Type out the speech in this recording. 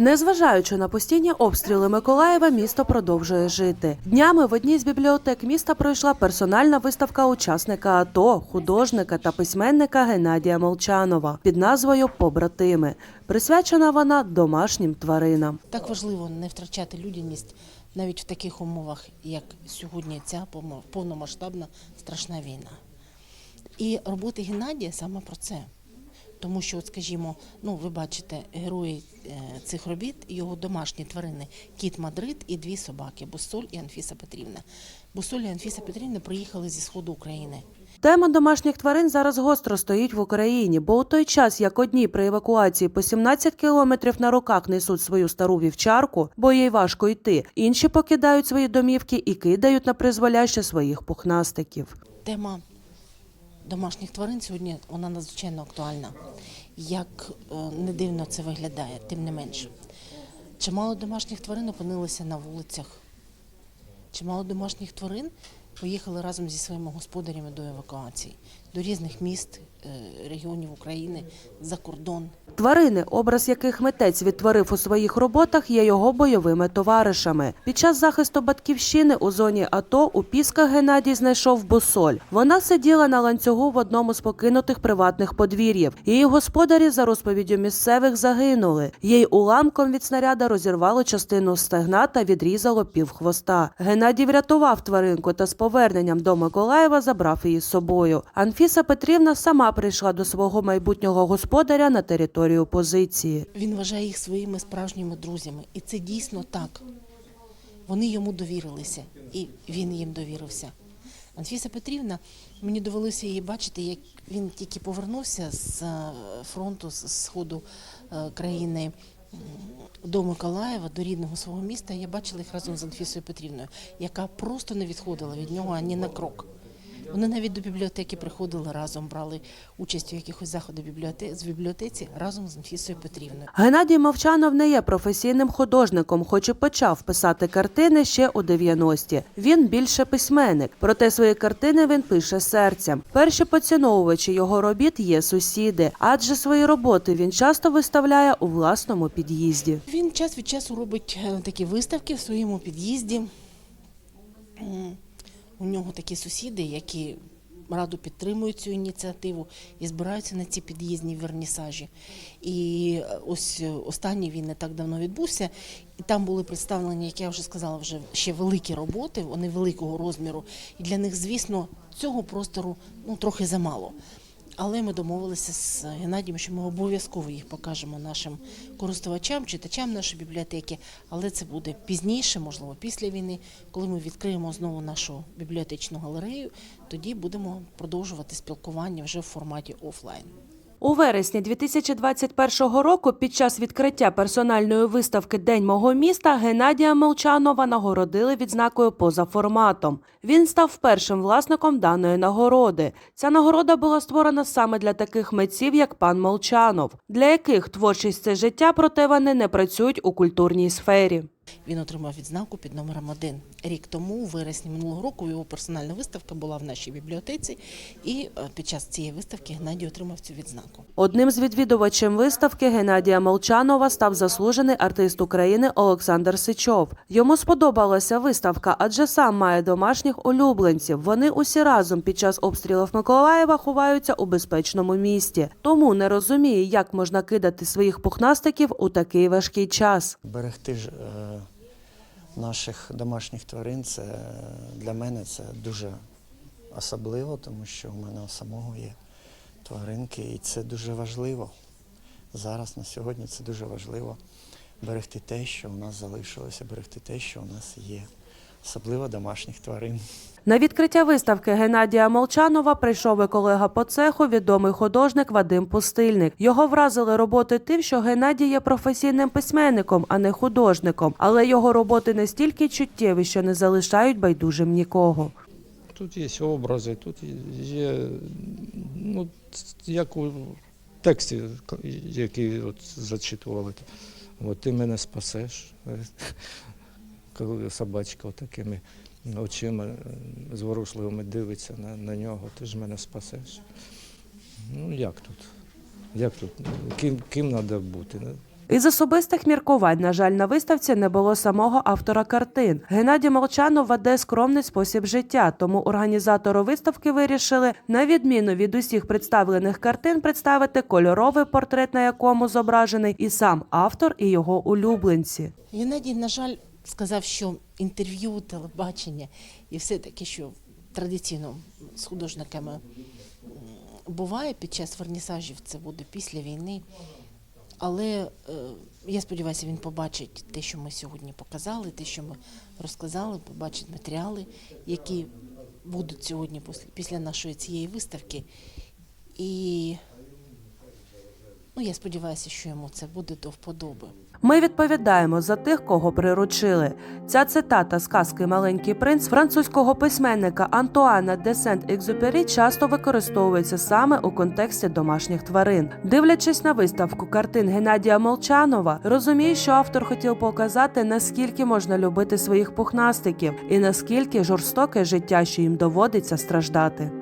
Незважаючи на постійні обстріли Миколаєва, місто продовжує жити. Днями в одній з бібліотек міста пройшла персональна виставка учасника АТО, художника та письменника Геннадія Молчанова під назвою Побратими. Присвячена вона домашнім тваринам. Так важливо не втрачати людяність навіть в таких умовах, як сьогодні ця повно- повномасштабна страшна війна. І роботи Геннадія саме про це. Тому що, от, скажімо, ну ви бачите герої е, цих робіт, його домашні тварини кіт Мадрид і дві собаки Бусоль і Анфіса Петрівна. Бусоль і Анфіса Петрівна приїхали зі сходу України. Тема домашніх тварин зараз гостро стоїть в Україні, бо у той час, як одні при евакуації по 17 кілометрів на руках несуть свою стару вівчарку, бо їй важко йти, інші покидають свої домівки і кидають на призволяще своїх пухнастиків. Тема домашніх тварин сьогодні вона надзвичайно актуальна. Як е, не дивно це виглядає, тим не менше. Чимало домашніх тварин опинилися на вулицях. Чимало домашніх тварин поїхали разом зі своїми господарями до евакуації, до різних міст, е, регіонів України, за кордон. Тварини, образ яких митець відтворив у своїх роботах, є його бойовими товаришами. Під час захисту батьківщини у зоні АТО у Пісках Геннадій знайшов бусоль. Вона сиділа на ланцюгу в одному з покинутих приватних подвір'їв. Її господарі, за розповіддю місцевих, загинули. Їй уламком від снаряда розірвало частину стегна та відрізало півхвоста. Геннадій врятував тваринку та з поверненням до Миколаєва забрав її з собою. Анфіса Петрівна сама прийшла до свого майбутнього господаря на територію позиції. Він вважає їх своїми справжніми друзями. І це дійсно так. Вони йому довірилися, і він їм довірився. Анфіса Петрівна, мені довелося її бачити, як він тільки повернувся з е, фронту, з сходу е, країни до Миколаєва, до рідного свого міста. Я бачила їх разом з Анфісою Петрівною, яка просто не відходила від нього ані на крок. Вони навіть до бібліотеки приходили разом, брали участь у якихось заходах з бібліотеці разом з Анфісою Петрівною. Геннадій Мовчанов не є професійним художником, хоч і почав писати картини ще у 90-ті. Він більше письменник, проте свої картини він пише серцем. Перші поціновувачі його робіт є сусіди, адже свої роботи він часто виставляє у власному під'їзді. Він час від часу робить е, такі виставки в своєму під'їзді. У нього такі сусіди, які радо підтримують цю ініціативу і збираються на ці під'їзні вернісажі. І е, ось е, останній він не так давно відбувся, і там були представлені, як я вже сказала, вже ще великі роботи, вони великого розміру. І для них, звісно, цього простору ну, трохи замало. Але ми домовилися з Геннадієм, що ми обов'язково їх покажемо нашим користувачам, читачам нашої бібліотеки. Але це буде пізніше, можливо, після війни, коли ми відкриємо знову нашу бібліотечну галерею. Тоді будемо продовжувати спілкування вже в форматі офлайн. У вересні 2021 року під час відкриття персональної виставки День мого міста Геннадія Молчанова нагородили відзнакою поза форматом. Він став першим власником даної нагороди. Ця нагорода була створена саме для таких митців, як пан Молчанов, для яких творчість це життя, проте вони не працюють у культурній сфері. Він отримав відзнаку під номером один. Рік тому, у вересні минулого року, його персональна виставка була в нашій бібліотеці, і е, під час цієї виставки Геннадій отримав цю відзнаку. Одним з відвідувачів виставки Геннадія Молчанова став заслужений артист України Олександр Сичов. Йому сподобалася виставка, адже сам має домашніх улюбленців. Вони усі разом під час обстрілів Миколаєва ховаються у безпечному місті. Тому не розуміє, як можна кидати своїх пухнастиків у такий важкий час. Берегти ж е, наших домашніх тварин це для мене це дуже особливо, тому що у мене у самого є тваринки, і це дуже важливо. Зараз на сьогодні це дуже важливо берегти те, що у нас залишилося, берегти те, що у нас є, особливо домашніх тварин. На відкриття виставки Геннадія Молчанова прийшов і колега по цеху, відомий художник Вадим Пустильник. Його вразили роботи тим, що Геннадій є професійним письменником, а не художником. Але його роботи настільки чуттєві, що не залишають байдужим нікого. Тут є образи, тут є, ну, як у тексті, який от зачитували. От ти мене спасеш, коли собачка такими очима зворушливими дивиться на, на нього, ти ж мене спасеш. Ну як тут? Як тут? Ким, ким треба бути? Із особистих міркувань, на жаль, на виставці не було самого автора картин. Геннадій Молчанов веде скромний спосіб життя, тому організатори виставки вирішили, на відміну від усіх представлених картин, представити кольоровий портрет, на якому зображений і сам автор, і його улюбленці. Геннадій, на жаль, сказав, що інтерв'ю, телебачення і все таке, що традиційно з художниками буває під час вернісажів, це буде після війни. Але е, я сподіваюся, він побачить те, що ми сьогодні показали, те, що ми розказали, побачить матеріали, які будуть сьогодні після, після нашої цієї виставки. І ну, я сподіваюся, що йому це буде до вподоби. Ми відповідаємо за тих, кого приручили. Ця цитата з казки Маленький принц французького письменника Антуана де Сент-Екзюпері часто використовується саме у контексті домашніх тварин. Дивлячись на виставку картин Геннадія Молчанова, розумію, що автор хотів показати, наскільки можна любити своїх пухнастиків і наскільки жорстоке життя, що їм доводиться страждати.